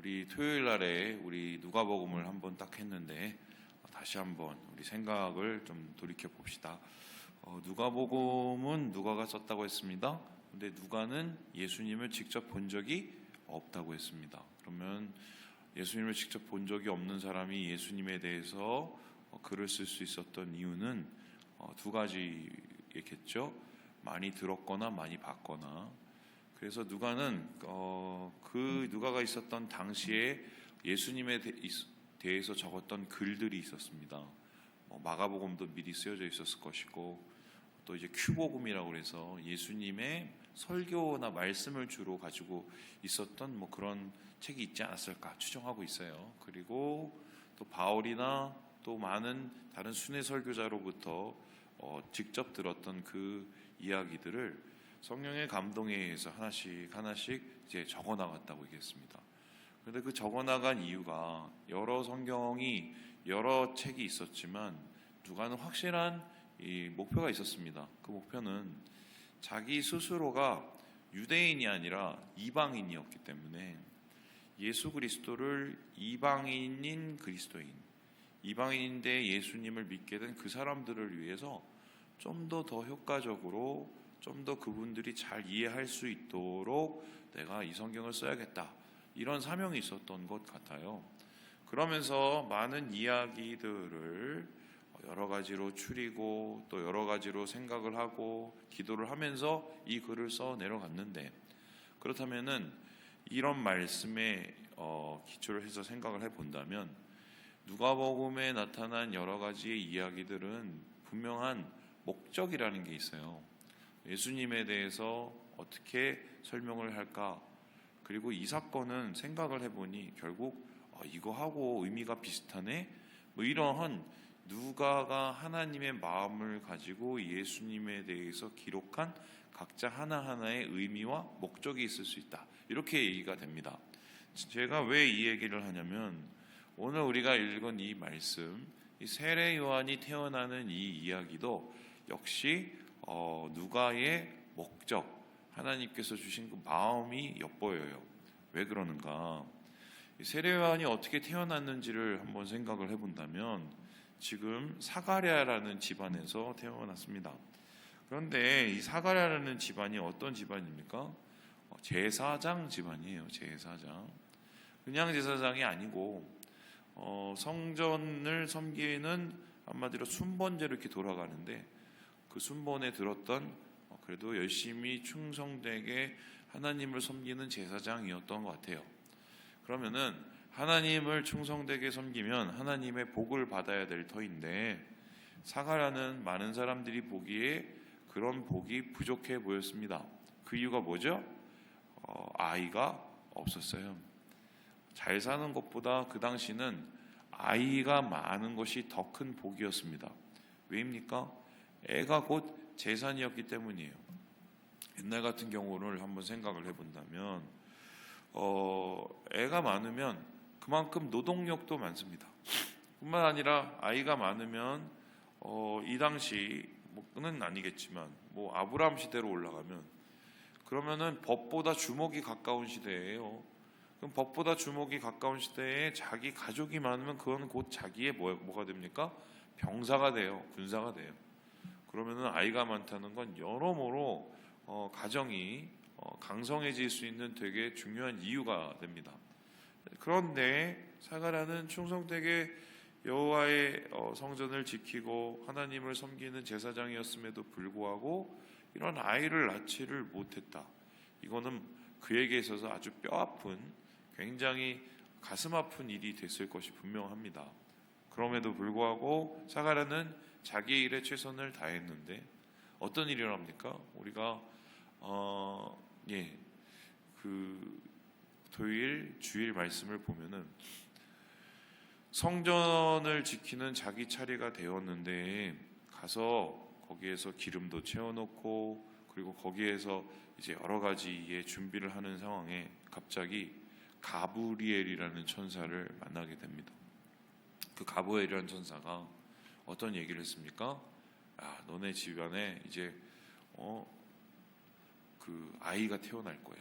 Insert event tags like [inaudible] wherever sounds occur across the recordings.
우리 토요일 날에 우리 누가복음을 한번 딱 했는데 다시 한번 우리 생각을 좀 돌이켜 봅시다. 어, 누가복음은 누가가 썼다고 했습니다. 근데 누가는 예수님을 직접 본 적이 없다고 했습니다. 그러면 예수님을 직접 본 적이 없는 사람이 예수님에 대해서 어, 글을 쓸 수 있었던 이유는 어, 두 가지겠죠. 많이 들었거나 많이 봤거나. 그래서 누가는 어, 그 누가가 있었던 당시에 예수님에 대해서 적었던 글들이 있었습니다. 뭐 마가복음도 미리 쓰여져 있었을 것이고 또 이제 큐복음이라고 그래서 예수님의 설교나 말씀을 주로 가지고 있었던 뭐 그런 책이 있지 않았을까 추정하고 있어요. 그리고 또 바울이나 또 많은 다른 순회 설교자로부터 어, 직접 들었던 그 이야기들을 성령의 감동에 의해서 하나씩 하나씩 이제 적어 나갔다고 얘기했습니다. 그런데 그 적어 나간 이유가 여러 성경이 여러 책이 있었지만 누가는 확실한 이 목표가 있었습니다. 그 목표는 자기 스스로가 유대인이 아니라 이방인이었기 때문에 예수 그리스도를 이방인인 그리스도인, 이방인인데 예수님을 믿게 된 그 사람들을 위해서 좀 더더 효과적으로 좀 더 그분들이 잘 이해할 수 있도록 내가 이 성경을 써야겠다. 이런 사명이 있었던 것 같아요. 그러면서 많은 이야기들을 여러 가지로 추리고 또 여러 가지로 생각을 하고 기도를 하면서 이 글을 써 내려갔는데 그렇다면은 이런 말씀에 어, 기초를 해서 생각을 해 본다면 누가복음에 나타난 여러 가지의 이야기들은 분명한 목적이라는 게 있어요. 예수님에 대해서 어떻게 설명을 할까? 그리고 이 사건은 생각을 해보니 결국 어, 이거하고 의미가 비슷하네. 뭐 이러한 누가가 하나님의 마음을 가지고 예수님에 대해서 기록한 각자 하나하나의 의미와 목적이 있을 수 있다. 이렇게 얘기가 됩니다. 제가 왜 이 얘기를 하냐면 오늘 우리가 읽은 이 말씀, 이 세례 요한이 태어나는 이 이야기도 역시 어, 누가의 목적, 하나님께서 주신 그 마음이 엿보여요. 왜 그러는가? 이 세례 요한이 어떻게 태어났는지를 한번 생각을 해본다면 지금 사가랴라는 집안에서 태어났습니다. 그런데 이 사가랴라는 집안이 어떤 집안입니까? 어, 제사장 집안이에요. 제사장. 그냥 제사장이 아니고 어, 성전을 섬기는 한마디로 순번제로 이렇게 돌아가는데 그 순번에 들었던 어, 그래도 열심히 충성되게 하나님을 섬기는 제사장이었던 것 같아요. 그러면은 하나님을 충성되게 섬기면 하나님의 복을 받아야 될 터인데 사가라는 많은 사람들이 보기에 그런 복이 부족해 보였습니다. 그 이유가 뭐죠? 어, 아이가 없었어요. 잘 사는 것보다 그 당시는 아이가 많은 것이 더 큰 복이었습니다. 왜입니까? 애가 곧 재산이었기 때문이에요. 옛날 같은 경우를 한번 생각을 해본다면, 어, 애가 많으면 그만큼 노동력도 많습니다. 뿐만 아니라 아이가 많으면 어, 이 당시 뭐는 아니겠지만 뭐 아브라함 시대로 올라가면 그러면은 법보다 주먹이 가까운 시대예요. 그럼 법보다 주먹이 가까운 시대에 자기 가족이 많으면 그건 곧 자기의 뭐, 뭐가 됩니까? 병사가 돼요. 군사가 돼요. 그러면은 아이가 많다는 건 여러모로 어, 가정이 어, 강성해질 수 있는 되게 중요한 이유가 됩니다. 그런데 사가라는 충성되게 여호와의 어, 성전을 지키고 하나님을 섬기는 제사장이었음에도 불구하고 이런 아이를 낳지를 못했다. 이거는 그에게 있어서 아주 뼈 아픈 굉장히 가슴 아픈 일이 됐을 것이 분명합니다. 그럼에도 불구하고 사가라는 자기 일에 최선을 다했는데 어떤 일을 합니까? 우리가 어, 예, 그 토요일 주일 말씀을 보면은 성전을 지키는 자기 차례가 되었는데 가서 거기에서 기름도 채워놓고 그리고 거기에서 이제 여러 가지의 준비를 하는 상황에 갑자기 가브리엘이라는 천사를 만나게 됩니다. 그 가브리엘이라는 천사가 어떤 얘기를 했습니까? 아, 너네 집안에 이제 어, 그 아이가 태어날 거야.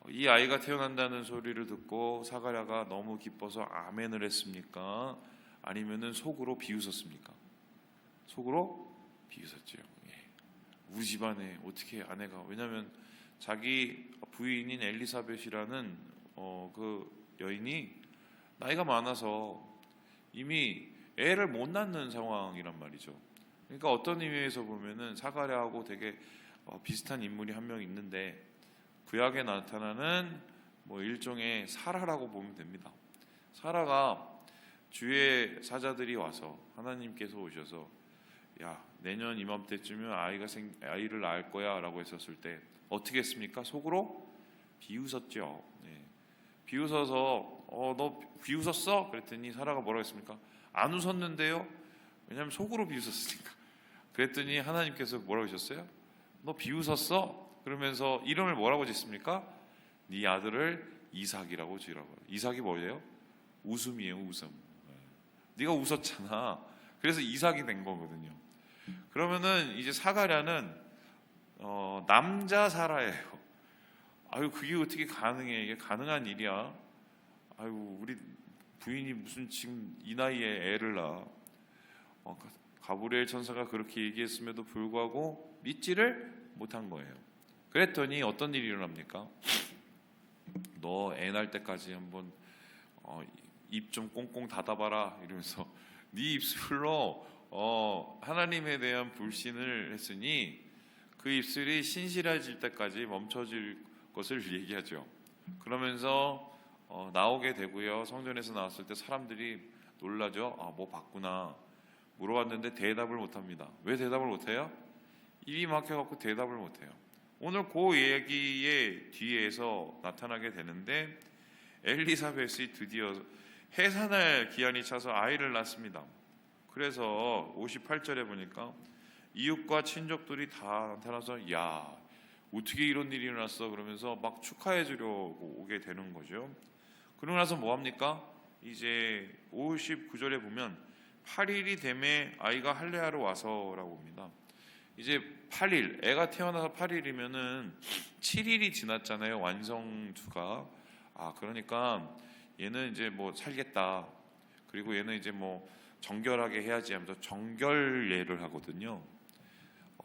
어, 이 아이가 태어난다는 소리를 듣고 사가랴가 너무 기뻐서 아멘을 했습니까? 아니면은 속으로 비웃었습니까? 속으로 비웃었지요. 예. 우리 집안에 어떻게 아내가 왜냐하면 자기 부인인 엘리사벳이라는 어, 그 여인이 나이가 많아서 이미 애를 못 낳는 상황이란 말이죠. 그러니까 어떤 의미에서 보면은 사가랴하고 되게 어, 비슷한 인물이 한 명 있는데 구약에 나타나는 뭐 일종의 사라라고 보면 됩니다. 사라가 주의 사자들이 와서 하나님께서 오셔서 야 내년 이맘때쯤이면 아이가 생 아이를 낳을 거야라고 했었을 때 어떻게 했습니까? 속으로 비웃었죠. 네. 비웃어서 어 너 비웃었어? 그랬더니 사라가 뭐라고 했습니까? 안 웃었는데요. 왜냐하면 속으로 비웃었으니까. 그랬더니 하나님께서 뭐라고 하셨어요? 너 비웃었어? 그러면서 이름을 뭐라고 짓습니까? 네 아들을 이삭이라고 지으라고. 이삭이 뭐예요? 웃음이에요, 웃음. 네. 네가 웃었잖아. 그래서 이삭이 된 거거든요. 그러면은 이제 사가랴는 어, 남자 사라예요. 아유 그게 어떻게 가능해? 이게 가능한 일이야? 아유 우리 부인이 무슨 지금 이 나이에 애를 낳아? 어, 가- 가브리엘 천사가 그렇게 얘기했음에도 불구하고 믿지를 못한 거예요. 그랬더니 어떤 일이 일어납니까? 너 애 낳을 때까지 한번 어, 입좀 꽁꽁 닫아봐라 이러면서 [laughs] 네 입술로 어, 하나님에 대한 불신을 했으니 그 입술이 신실해질 때까지 멈춰질 것을 얘기하죠. 그러면서 어, 나오게 되고요. 성전에서 나왔을 때 사람들이 놀라죠. 아, 뭐 봤구나. 물어봤는데 대답을 못 합니다. 왜 대답을 못 해요? 입이 막혀갖고 대답을 못 해요. 오늘 그 얘기의 뒤에서 나타나게 되는데 엘리사벳이 드디어 해산할 기한이 차서 아이를 낳습니다. 그래서 58절에 보니까 이웃과 친족들이 다 나타나서 야 어떻게 이런 일이 일어났어 그러면서 막 축하해 주려고 오게 되는 거죠. 그러고 나서 뭐 합니까? 이제 59절에 보면 8일이 되매 아이가 할례하러 와서라고 봅니다. 이제 8일 애가 태어나서 8일이면은 7일이 지났잖아요. 완성주가. 아 그러니까 얘는 이제 뭐 살겠다. 그리고 얘는 이제 뭐 정결하게 해야지 하면서 정결례를 하거든요.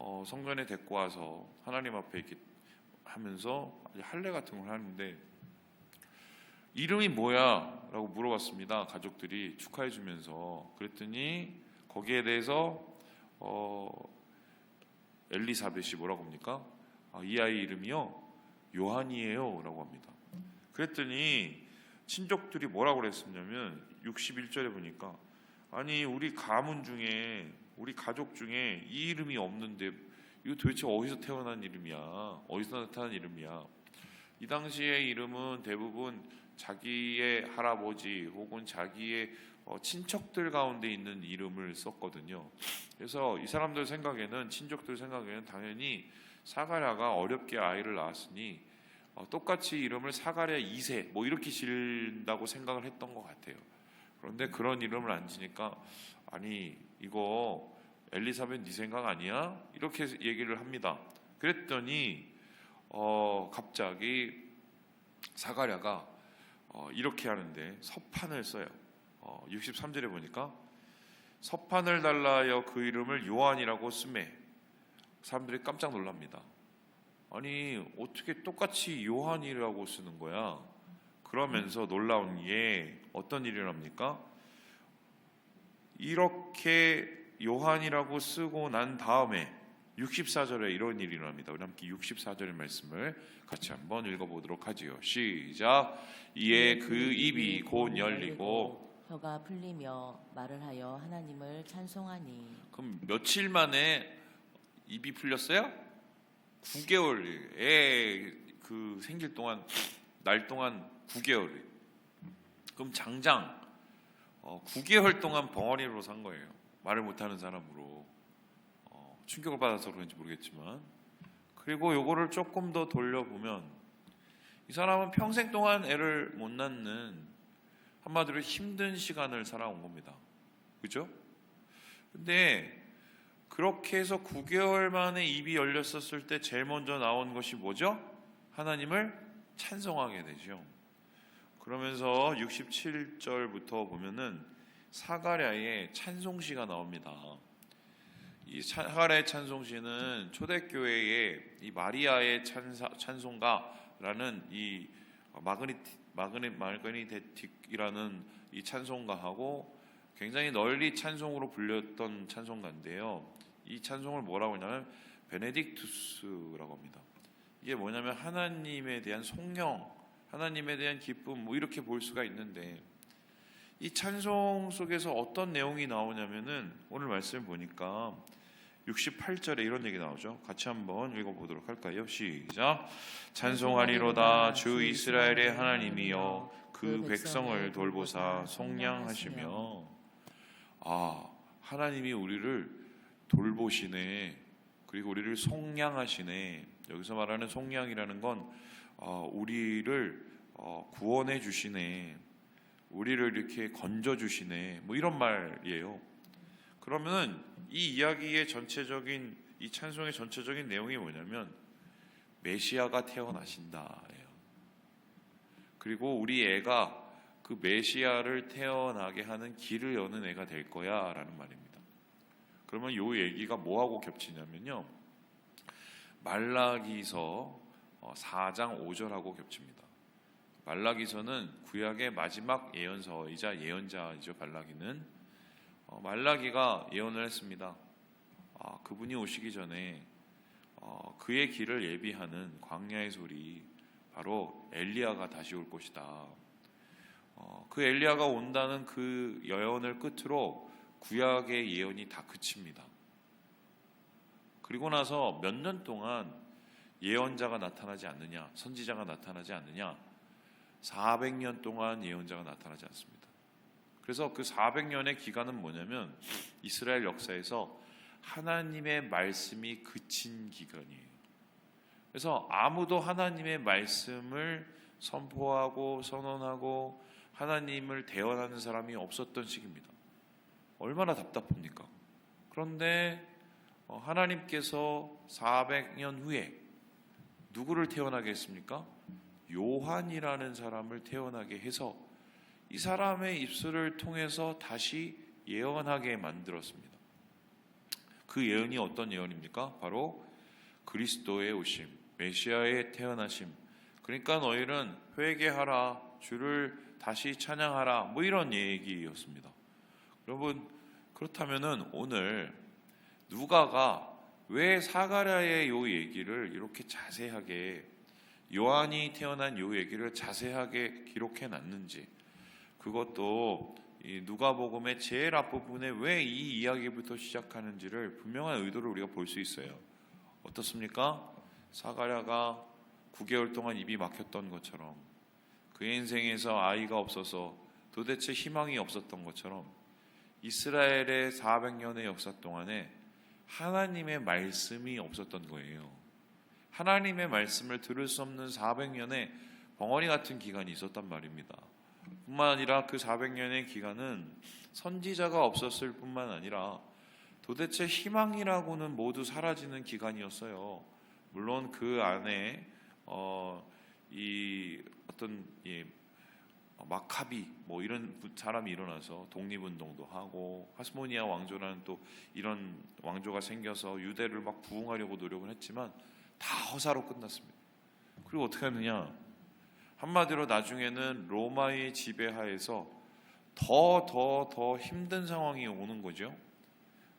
어, 성전에 데리고 와서 하나님 앞에 이렇게 하면서 할례 같은 걸 하는데 이름이 뭐야?라고 물어봤습니다. 가족들이 축하해 주면서 그랬더니 거기에 대해서 어, 엘리사벳이 뭐라고 합니까? 아, 이 아이 이름이요 요한이에요라고 합니다. 그랬더니 친족들이 뭐라고 그랬었냐면 61절에 보니까 아니 우리 가문 중에 우리 가족 중에 이 이름이 없는데 이거 도대체 어디서 태어난 이름이야? 어디서 나타난 이름이야? 이 당시의 이름은 대부분 자기의 할아버지 혹은 자기의 어, 친척들 가운데 있는 이름을 썼거든요. 그래서 이 사람들 생각에는 친족들 생각에는 당연히 사가랴가 어렵게 아이를 낳았으니 어, 똑같이 이름을 사가랴 2세 뭐 이렇게 지른다고 생각을 했던 것 같아요. 그런데 그런 이름을 안 지니까 아니 이거 엘리사벳 네 생각 아니야? 이렇게 얘기를 합니다. 그랬더니 어, 갑자기 사가랴가 어, 이렇게 하는데 서판을 써요. 어, 63절에 보니까 서판을 달라하여 그 이름을 요한이라고 쓰매 사람들이 깜짝 놀랍니다. 아니 어떻게 똑같이 요한이라고 쓰는 거야? 그러면서 놀라운 게 어떤 일이 일어납니까? 이렇게 요한이라고 쓰고 난 다음에 64절에 이런 일이 일어납니다. 우리 함께 64절의 말씀을 같이 한번 읽어보도록 하지요. 시작. 이에 그 입이 곧 열리고 혀가 풀리며 말을 하여 하나님을 찬송하니 그럼 며칠 만에 입이 풀렸어요? 9개월 애그 생길 동안 날 동안 9개월. 그럼 장장 어, 9개월 동안 벙어리로 산 거예요. 말을 못하는 사람으로 어, 충격을 받아서 그런지 모르겠지만 그리고 요거를 조금 더 돌려보면 이 사람은 평생 동안 애를 못 낳는 한마디로 힘든 시간을 살아온 겁니다. 그죠? 근데 그렇게 해서 9개월 만에 입이 열렸었을 때 제일 먼저 나온 것이 뭐죠? 하나님을 찬송하게 되죠. 그러면서 67절부터 보면은 사가랴의 찬송시가 나옵니다. 이 사가랴의 찬송시는 초대교회의 이 마리아의 찬사, 찬송가라는 이 마그니 마그니 마그니데틱이라는 이 찬송가하고 굉장히 널리 찬송으로 불렸던 찬송가인데요. 이 찬송을 뭐라고 하냐면 베네딕투스라고 합니다. 이게 뭐냐면 하나님에 대한 송영, 하나님에 대한 기쁨 뭐 이렇게 볼 수가 있는데 이 찬송 속에서 어떤 내용이 나오냐면은 오늘 말씀 보니까 68절에 이런 얘기 나오죠. 같이 한번 읽어보도록 할까요? 시작. 찬송하리로다 주 이스라엘의 하나님이여 그 백성을 돌보사 속량하시며 아 하나님이 우리를 돌보시네 그리고 우리를 속량하시네 여기서 말하는 속량이라는 건 어, 우리를 어, 구원해 주시네 우리를 이렇게 건져 주시네 뭐 이런 말이에요 그러면은 이 이야기의 전체적인 이 찬송의 전체적인 내용이 뭐냐면 메시아가 태어나신다예요 그리고 우리 애가 그 메시아를 태어나게 하는 길을 여는 애가 될 거야라는 말입니다. 그러면 요 얘기가 뭐하고 겹치냐면요. 말라기서 4장 5절하고 겹칩니다. 말라기서는 구약의 마지막 예언서이자 예언자이죠. 말라기는 어, 말라기가 예언을 했습니다. 아, 그분이 오시기 전에 어, 그의 길을 예비하는 광야의 소리 바로 엘리야가 다시 올 것이다. 어, 그 엘리야가 온다는 그 예언을 끝으로 구약의 예언이 다 그칩니다. 그리고 나서 몇 년 동안 예언자가 나타나지 않느냐, 선지자가 나타나지 않느냐, 400년 동안 예언자가 나타나지 않습니다. 그래서 그 400년의 기간은 뭐냐면 이스라엘 역사에서 하나님의 말씀이 그친 기간이에요. 그래서 아무도 하나님의 말씀을 선포하고 선언하고 하나님을 대언하는 사람이 없었던 시기입니다. 얼마나 답답합니까? 그런데 어, 하나님께서 400년 후에 누구를 태어나게 했습니까? 요한이라는 사람을 태어나게 해서 이 사람의 입술을 통해서 다시 예언하게 만들었습니다. 그 예언이 어떤 예언입니까? 바로 그리스도의 오심, 메시아의 태어나심. 그러니까 너희는 회개하라, 주를 다시 찬양하라, 뭐 이런 얘기였습니다. 여러분 그렇다면은 오늘 누가가 왜 사가랴의 요 얘기를 이렇게 자세하게 요한이 태어난 요 얘기를 자세하게 기록해 놨는지 그것도 이 누가복음의 제일 앞부분에 왜 이 이야기부터 시작하는지를 분명한 의도를 우리가 볼 수 있어요. 어떻습니까? 사가랴가 9개월 동안 입이 막혔던 것처럼 그의 인생에서 아이가 없어서 도대체 희망이 없었던 것처럼 이스라엘의 400년의 역사 동안에 하나님의 말씀이 없었던 거예요. 하나님의 말씀을 들을 수 없는 400년의 벙어리 같은 기간이 있었단 말입니다. 뿐만 아니라 그 400년의 기간은 선지자가 없었을 뿐만 아니라 도대체 희망이라고는 모두 사라지는 기간이었어요. 물론 그 안에 어, 이 어떤 이 마카비 뭐 이런 사람이 일어나서 독립운동도 하고 하스모니아 왕조라는 또 이런 왕조가 생겨서 유대를 막 부흥하려고 노력을 했지만 다 허사로 끝났습니다. 그리고 어떻게 하느냐? 한마디로 나중에는 로마의 지배하에서 더 더 더 힘든 상황이 오는 거죠.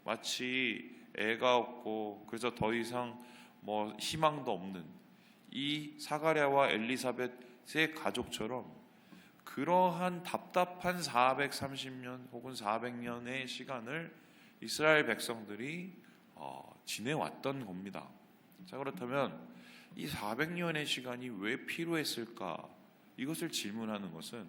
마치 애가 없고 그래서 더 이상 뭐 희망도 없는 이 사가랴와 엘리사벳의 가족처럼 그러한 답답한 430년 혹은 400년의 시간을 이스라엘 백성들이 어, 지내왔던 겁니다. 자 그렇다면 이 400년의 시간이 왜 필요했을까? 이것을 질문하는 것은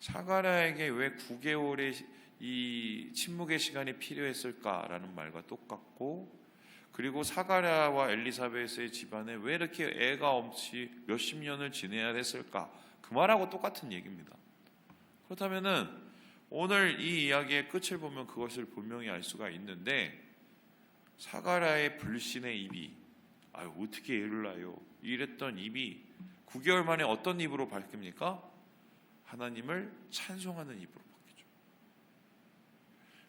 사가랴에게 왜 9개월의 이 침묵의 시간이 필요했을까라는 말과 똑같고 그리고 사가랴와 엘리사벳의 집안에 왜 이렇게 애가 없이 몇십 년을 지내야 됐을까? 그 말하고 똑같은 얘기입니다. 그렇다면은 오늘 이 이야기의 끝을 보면 그것을 분명히 알 수가 있는데 사가랴의 불신의 입이 아유 어떻게 애를 낳아요? 이랬던 입이 9개월 만에 어떤 입으로 바뀝니까? 하나님을 찬송하는 입으로 바뀌죠.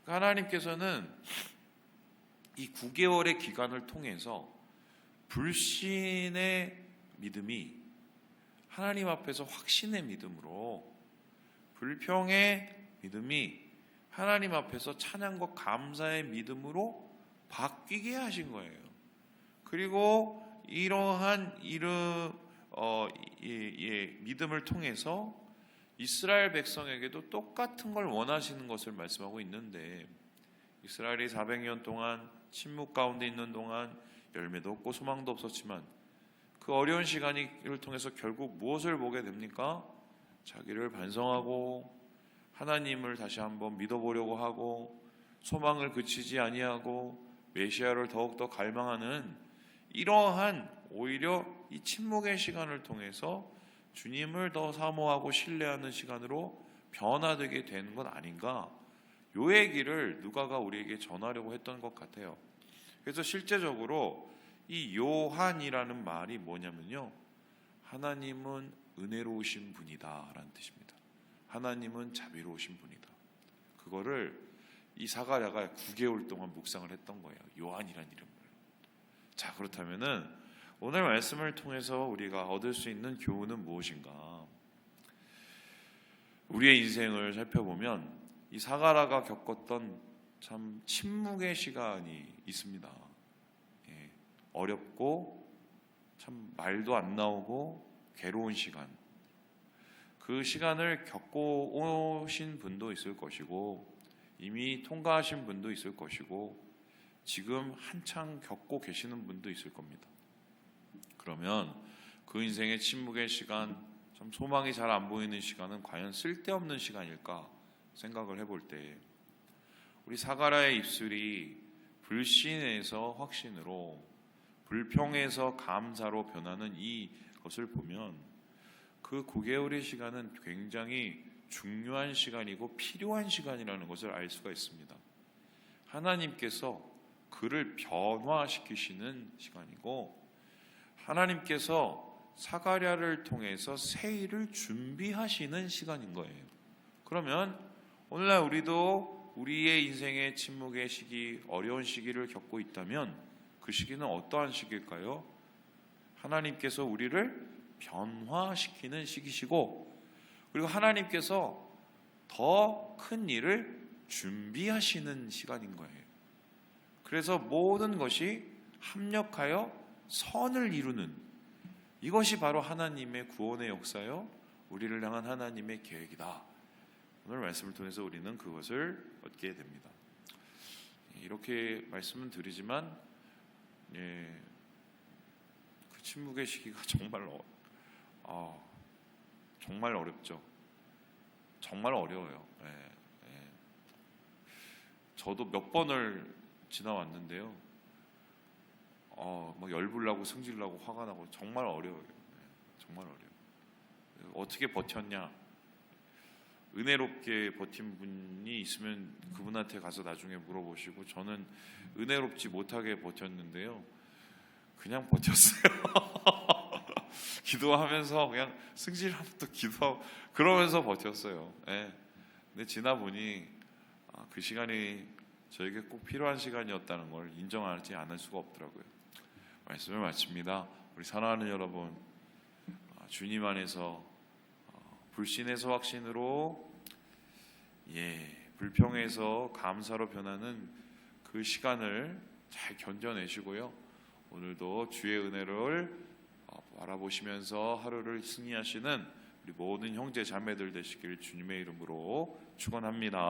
그러니까 하나님께서는 이 9개월의 기간을 통해서 불신의 믿음이 하나님 앞에서 확신의 믿음으로 불평의 믿음이 하나님 앞에서 찬양과 감사의 믿음으로 바뀌게 하신 거예요. 그리고 이러한 이름 어, 예, 예, 믿음을 통해서 이스라엘 백성에게도 똑같은 걸 원하시는 것을 말씀하고 있는데 이스라엘이 400년 동안 침묵 가운데 있는 동안 열매도 없고 소망도 없었지만 그 어려운 시간을 통해서 결국 무엇을 보게 됩니까? 자기를 반성하고 하나님을 다시 한번 믿어보려고 하고 소망을 그치지 아니하고 메시아를 더욱더 갈망하는 이러한 오히려 이 침묵의 시간을 통해서 주님을 더 사모하고 신뢰하는 시간으로 변화되게 되는 건 아닌가? 요 얘기를 누가가 우리에게 전하려고 했던 것 같아요. 그래서 실제적으로 이 요한이라는 말이 뭐냐면요. 하나님은 은혜로우신 분이다라는 뜻입니다. 하나님은 자비로우신 분이다. 그거를 이 사가랴가 9개월 동안 묵상을 했던 거예요. 요한이라는 이름을. 자, 그렇다면은 오늘 말씀을 통해서 우리가 얻을 수 있는 교훈은 무엇인가? 우리의 인생을 살펴보면 이 사가라가 겪었던 참 침묵의 시간이 있습니다. 예, 어렵고 참 말도 안 나오고 괴로운 시간. 그 시간을 겪고 오신 분도 있을 것이고 이미 통과하신 분도 있을 것이고 지금 한창 겪고 계시는 분도 있을 겁니다. 그러면 그 인생의 침묵의 시간, 참 소망이 잘 안 보이는 시간은 과연 쓸데없는 시간일까 생각을 해볼 때 우리 사가라의 입술이 불신에서 확신으로 불평에서 감사로 변하는 이 것을 보면 그 9개월의 시간은 굉장히 중요한 시간이고 필요한 시간이라는 것을 알 수가 있습니다. 하나님께서 그를 변화시키시는 시간이고 하나님께서 사가랴를 통해서 새 일을 준비하시는 시간인 거예요. 그러면 오늘날 우리도 우리의 인생의 침묵의 시기, 어려운 시기를 겪고 있다면 그 시기는 어떠한 시기일까요? 하나님께서 우리를 변화시키는 시기시고 그리고 하나님께서 더 큰 일을 준비하시는 시간인 거예요. 그래서 모든 것이 합력하여 선을 이루는 이것이 바로 하나님의 구원의 역사요. 우리를 향한 하나님의 계획이다. 오늘 말씀을 통해서 우리는 그것을 얻게 됩니다. 이렇게 말씀은 드리지만 예, 그 침묵의 시기가 [laughs] 정말 어, 어, 정말 어렵죠. 정말 어려워요. 예, 예. 저도 몇 번을 지나왔는데요. 어, 막 열불나고 승질나고 화가 나고 정말 어려워요. 예, 정말 어려워요. 어떻게 버텼냐? 은혜롭게 버틴 분이 있으면 그분한테 가서 나중에 물어보시고 저는 은혜롭지 못하게 버텼는데요. 그냥 버텼어요. [laughs] 기도하면서 그냥 승질하면서 기도 그러면서 버텼어요. 예. 근데 지나 보니 아, 그 시간이 저에게 꼭 필요한 시간이었다는 걸 인정하지 않을 수가 없더라고요. 말씀을 마칩니다. 우리 사랑하는 여러분, 아, 주님 안에서 어, 불신에서 확신으로 예 불평에서 감사로 변하는 그 시간을 잘 견뎌내시고요. 오늘도 주의 은혜를 어, 바라보시면서 하루를 승리하시는 우리 모든 형제 자매들 되시길 주님의 이름으로 축원합니다.